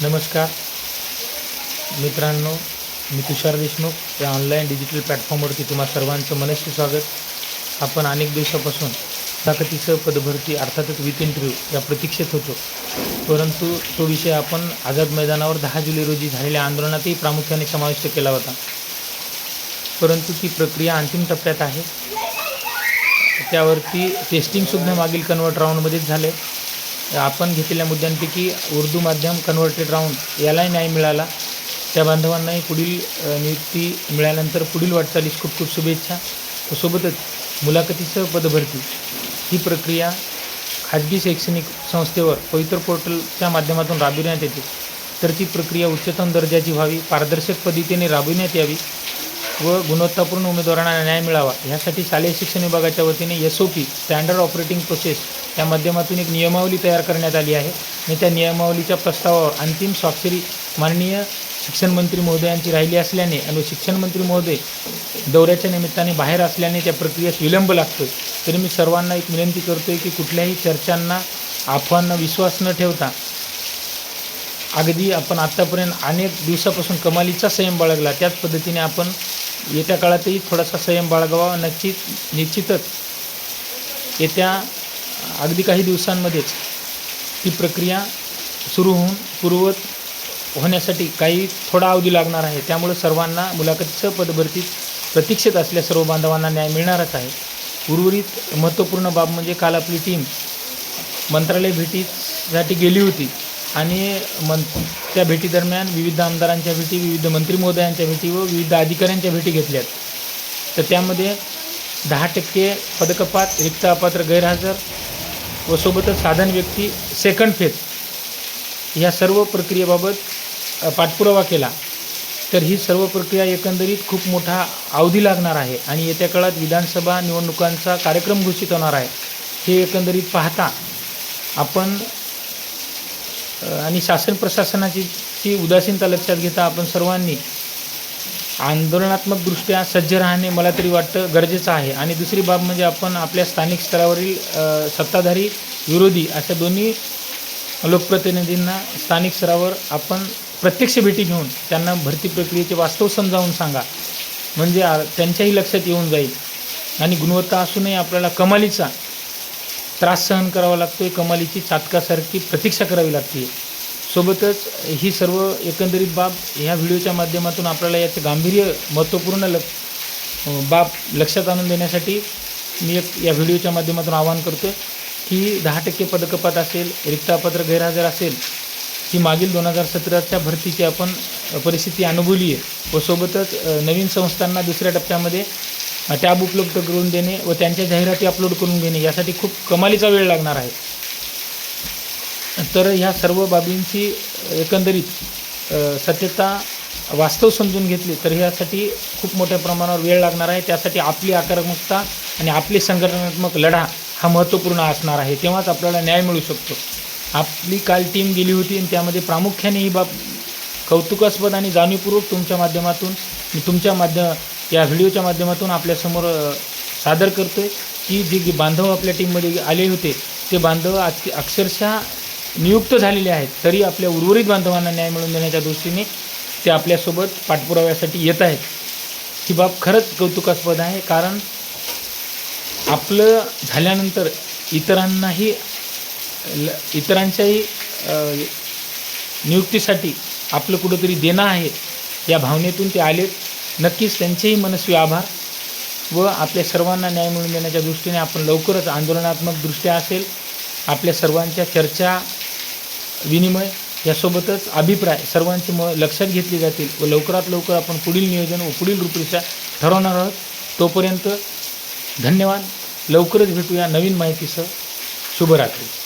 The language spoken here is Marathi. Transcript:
नमस्कार. मित्रांनो मी तुषार देशमुख. या ऑनलाईन डिजिटल प्लॅटफॉर्मवरती तुम्हा सर्वांचं मनस्वी स्वागत. आपण अनेक दिवसापासून ताकदीचं पदभरती अर्थातच विथ इंटरव्ह्यू या प्रतीक्षेत होतो. परंतु तो विषय आपण आझाद मैदानावर दहा जुलै रोजी झालेल्या आंदोलनातही प्रामुख्याने समाविष्ट केला होता. परंतु ती प्रक्रिया अंतिम टप्प्यात आहे. त्यावरती टेस्टिंगसुद्धा मागील कन्वर्ट राऊंडमध्येच झाले. आपण घेतलेल्या मुद्द्यांपैकी उर्दू माध्यम कन्व्हर्टेड राऊंड यालाही न्याय मिळाला. त्या बांधवांनाही पुढील नियुक्ती मिळाल्यानंतर पुढील वाटचालीस खूप खूप शुभेच्छा. व सोबतच मुलाखतीसह पदभरती. ही प्रक्रिया खाजगी शैक्षणिक संस्थेवर पवित्र पोर्टलच्या माध्यमातून राबविण्यात येते. तर ती प्रक्रिया उच्चतम दर्जाची व्हावी पारदर्शक पद्धतीने राबविण्यात यावी. व गुणवत्तापूर्ण उमेदवारांना न्याय मिळावा. यासाठी शालेय शिक्षण विभागाच्या वतीने S O P standard operating process या माध्यमातून एक नियमावली तयार करण्यात आली आहे. आणि त्या नियमावलीच्या प्रस्तावावर अंतिम स्वाक्षरी माननीय शिक्षण मंत्री महोदयांची राहिली असल्याने आणि शिक्षण मंत्री महोदय दौऱ्याच्या निमित्ताने बाहेर असल्याने त्या प्रक्रियेस विलंब लागतो तरी मी सर्वांना एक विनंती करतोय की कुठल्याही चर्चांना अफवांना विश्वास न ठेवता अगदी आपण आत्तापर्यंत अनेक दिवसापासून कमालीचा संयम बाळगला. त्याच पद्धतीने आपण येत्या काळातही थोडासा संयम बाळगावा. नक्कीच निश्चितच येत्या अगदी काही दिवसांमध्येच ती प्रक्रिया सुरू होऊन पूर्वत होण्यासाठी काही थोडा अवधी लागणार आहे. त्यामुळे सर्वांना मुलाखतीचं पदभरतीत प्रतीक्षेत असल्या सर्व बांधवांना न्याय मिळणारच आहे. उर्वरित महत्त्वपूर्ण बाब म्हणजे काल आपली टीम मंत्रालय भेटीसाठी गेली होती. आणि मन त्या भेटीदरम्यान विविध आमदारांच्या भेटी विविध मंत्री महोदयांच्या भेटी व विविध अधिकाऱ्यांच्या भेटी घेतल्यात. तर त्यामध्ये दहा टक्के पदकपात रिक्त अपात्र गैरहजर व सोबतच साधन व्यक्ती सेकंड फेज या सर्व प्रक्रियेबाबत पाठपुरावा केला. तर ही सर्व प्रक्रिया एकंदरीत खूप मोठा अवधी लागणार आहे आणि येत्या काळात विधानसभा निवडणुकांचा कार्यक्रम घोषित होणार आहे. हे एकंदरीत पाहता आपण आणि शासन प्रशासनाची ची उदासीनता लक्षात घेता आपण सर्वांनी आंदोलनात्मकदृष्ट्या सज्ज राहणे मला तरी वाटतं गरजेचं आहे. आणि दुसरी बाब म्हणजे आपण आपल्या स्थानिक स्तरावरील सत्ताधारी विरोधी अशा दोन्ही लोकप्रतिनिधींना स्थानिक स्तरावर आपण प्रत्यक्ष भेटी घेऊन त्यांना भरती प्रक्रियेचे वास्तव समजावून सांगा. म्हणजे त्यांच्याही लक्षात येऊन जाईल. आणि गुणवत्ता असूनही आपल्याला कमालीचा त्रास सहन करावा लागतो आहे कमालीची चातकासारखी प्रतीक्षा करावी लागते सोबतच ही सर्व एकंदरीत बाब ह्या व्हिडिओच्या माध्यमातून आपल्याला याचं गांभीर्य महत्त्वपूर्ण लक बाब लक्षात आणून देण्यासाठी मी एक या व्हिडिओच्या माध्यमातून आवाहन करतो आहे की दहा टक्के पदकपात असेल रिक्तापत्र गैरहजर असेल ही मागील दोन हजार सतराच्या भरतीची आपण परिस्थिती अनुभवली आहे. व सोबतच नवीन संस्थांना दुसऱ्या टप्प्यामध्ये टॅब उपलब्ध करून देणे व त्यांच्या जाहिराती अपलोड करून घेणे यासाठी खूप कमालीचा वेळ लागणार आहे. तर ह्या सर्व बाबींची एकंदरीत सत्यता वास्तव समजून घेतली तर ह्यासाठी खूप मोठ्या प्रमाणावर वेळ लागणार आहे. त्यासाठी आपली आक्रमकता आणि आपली संघटनात्मक लढा हा महत्त्वपूर्ण असणार आहे. तेव्हाच आपल्याला न्याय मिळू शकतो. आपली काल टीम गेली होती आणि त्यामध्ये प्रामुख्याने ही बाब कौतुकास्पद आणि जाणीवपूर्वक तुमच्या माध्यमातून तुमच्या माध्यम या व्हिडिओच्या माध्यमातून आपल्यासमोर सादर करतो आहे की जे बांधव आपल्या टीममध्ये आले होते ते बांधव आज अक्षरशः नियुक्त झालेले आहेत. तरी आपल्या उर्वरित बांधवांना न्याय मिळवून देण्याच्या दृष्टीने ते आपल्यासोबत पाठपुराव्यासाठी येत आहेत. ही बाब खरंच कौतुकास्पद आहे कारण आपलं झाल्यानंतर इतरांनाही ल इतरांच्याही नियुक्तीसाठी आपलं कुठंतरी देणं आहे या भावनेतून ते आलेत. नक्कीच त्यांचेही मनस्वी आभार व आपल्या सर्वांना न्याय मिळवून देण्याच्या दृष्टीने आपण लवकरच आंदोलनात्मक दृष्ट्या असेल आपल्या सर्वांच्या चर्चा विनिमय यासोबतच अभिप्राय सर्वांची म लक्षात घेतली जातील व लवकरात लवकर आपण पुढील नियोजन व पुढील रूपरेषा ठरवणार आहोत. तोपर्यंत धन्यवाद. लवकरच भेटूया नवीन माहितीसह. शुभरात्री.